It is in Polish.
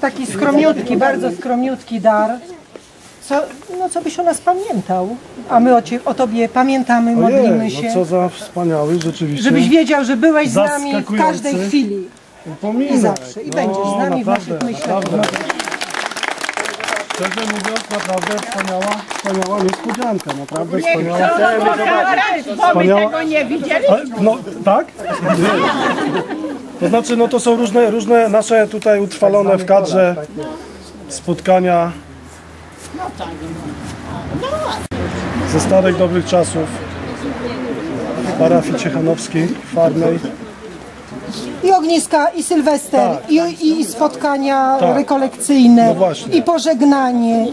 taki skromniutki, bardzo skromniutki dar. Co, no co byś o nas pamiętał? A my o, cie, o Tobie pamiętamy, modlimy Ojej, się. no co za wspaniały, rzeczywiście. Żebyś wiedział, że byłeś z nami w każdej chwili. Upominek. I zawsze. I będziesz z nami w naszych naprawdę, myślach. naprawdę. Szczerze mówiąc, naprawdę wspaniała, wspaniała niespodzianka, naprawdę wspaniała. Bo my tego nie widzieli. Ale, no, tak? To znaczy, no to są różne, różne nasze tutaj utrwalone w kadrze spotkania ze starych dobrych czasów w parafii ciechanowskiej, farnej. I ogniska, i sylwester, Tak. i, i spotkania Tak. rekolekcyjne, No i pożegnanie.